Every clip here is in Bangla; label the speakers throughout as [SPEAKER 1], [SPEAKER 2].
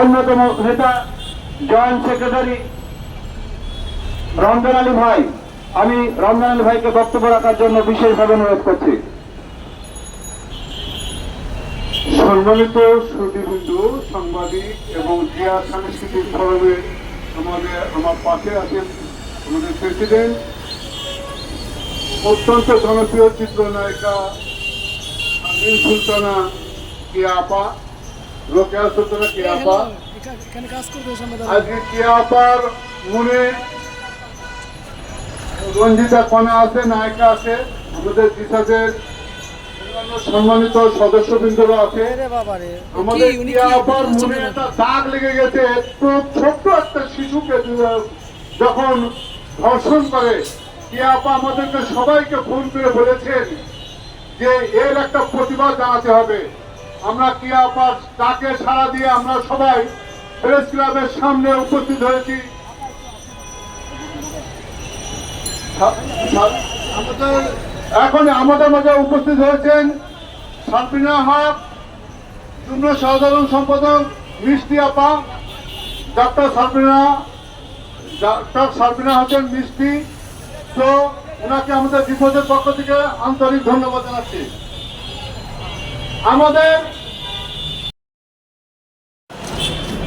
[SPEAKER 1] অন্যতম নেতা, জয়েন্ট সেক্রেটারি রমজান আলী ভাই। আমি রমজান আলী ভাইকে বক্তব্য রাখার জন্য বিশেষভাবে অনুরোধ করছি।
[SPEAKER 2] সম্মানিত শ্রুতিবৃন্দু, সাংবাদিক এবং জিয়া সাংস্কৃতিক ফোরামে আমাদের, আমার পাশে আছেন আমাদের প্রেসিডেন্ট অত্যন্ত জনপ্রিয় চিত্রনায়িকা সুলতানা কিয়া আপা। আজকে কিয়া আপার মনে রঞ্জিতা কণা আছে নায়িকা আছে? আমাদের সম্মানিত সদস্যবৃন্দরা আছে। আমাদের
[SPEAKER 3] কি, উনি
[SPEAKER 2] টিয়া
[SPEAKER 3] কি
[SPEAKER 2] আপার
[SPEAKER 3] বলছেন
[SPEAKER 2] মনে একটা দাগ লেগে গেছে ছোট্ট একটা শিশুকে যখন ধর্ষণ করে টিয়া আপা আমাদেরকে সবাইকে ফোন করে বলেছেন যে এর একটা প্রতিবাদ জানাতে হবে? আমরা আপার ডাকে সাড়া দিয়ে আমরা সবাই প্রেস ক্লাবের সামনে উপস্থিত হয়েছি। এখন আমাদের মাঝে উপস্থিত হয়েছেন সালপিনা হক, যুগ্ম সাধারণ সম্পাদক মিষ্টি আপা, ডাক্তার সালপিনা ডাক্তার সালপিনা হচ্ছেন মিষ্টি। তো ওনাকে আমাদের বিপদের পক্ষ থেকে আন্তরিক ধন্যবাদ জানাচ্ছি। আমাদের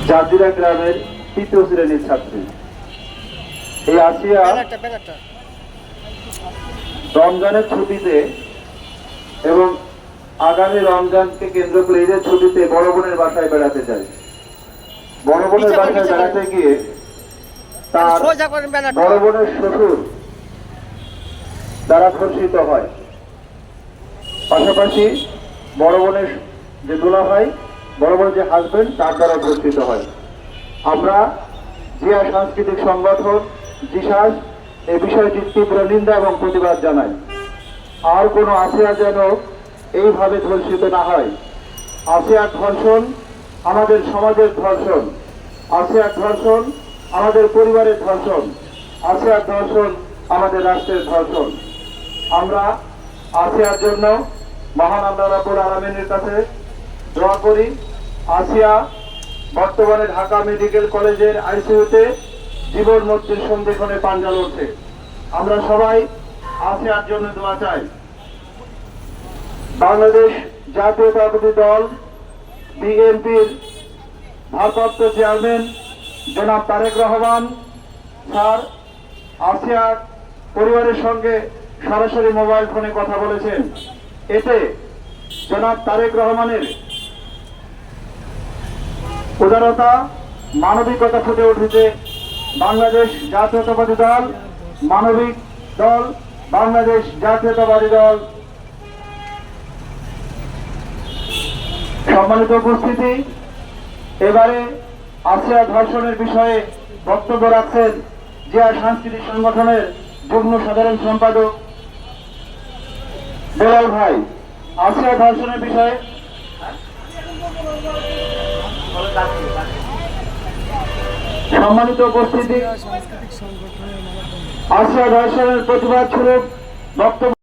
[SPEAKER 1] জাজিরা গ্রামের তৃতীয় শ্রেণির ছাত্রী। এই আসিয়া রমজানের ছুটিতে এবং আগামী রমজানকে কেন্দ্র করে ঈদের ছুটিতে বড় বোনের বাসায় বেড়াতে যায়। বড় বোনের বাসায় বেড়াতে গিয়ে তার বড় বোনের শ্বশুর দ্বারা ধর্ষিত হয়। পাশাপাশি বড় বোনের যে দুলা ভাই বড় বড় যে হাজবেন্ড তার দ্বারা ধর্ষিত হয়। আমরা জিয়া সাংস্কৃতিক সংগঠন জিসাস এ বিষয়টির তীব্র নিন্দা এবং প্রতিবাদ জানাই। আর কোনো আসিয়া যেন এইভাবে ধর্ষিত না হয়। আসিয়ার ধর্ষণ আমাদের সমাজের ধর্ষণ। আসিয়ার ধর্ষণ আমাদের পরিবারের ধর্ষণ। আসিয়ার ধর্ষণ আমাদের রাষ্ট্রের ধর্ষণ। আমরা আসিয়ার জন্য মহান আল্লাহ রাবুল আলমিনের কাছে দোয়া করি। আসিয়া বর্তমানে ঢাকা মেডিকেল কলেজের আইসিইউতে জীবন মৃত্যুর সন্ধিক্ষণে পাঞ্জা লড়ছে। আমরা সবাই আসিয়ার জন্য দোয়া চাই। বাংলাদেশ জাতীয়তাবাদী দল, বিএনপির ভারপ্রাপ্ত চেয়ারম্যান জনাব তারেক রহমান, স্যার, আসিয়ার পরিবারের সঙ্গে সরাসরি মোবাইল ফোনে কথা বলেছেন। এতে জনাব তারেক রহমানের উদারতা, মানবিকতা ফুটে উঠেছে বাংলাদেশ জাতীয়তাবাদী দল, মানবিক দল, বাংলাদেশ জাতীয়তাবাদী দল। সম্মানিত উপস্থিতি, এবারে আসিয়া ধর্ষণের বিষয়ে বক্তব্য রাখছেন জিয়া সাংস্কৃতিক সংগঠনের যুগ্ম সাধারণ সম্পাদক বেলাল ভাই। আসিয়া ধর্ষণের বিষয়ে সম্মানিত উপস্থিতি।
[SPEAKER 3] সাংস্কৃতিক
[SPEAKER 1] দর্শনের প্রতিবাদ স্বরূপ বক্তব্য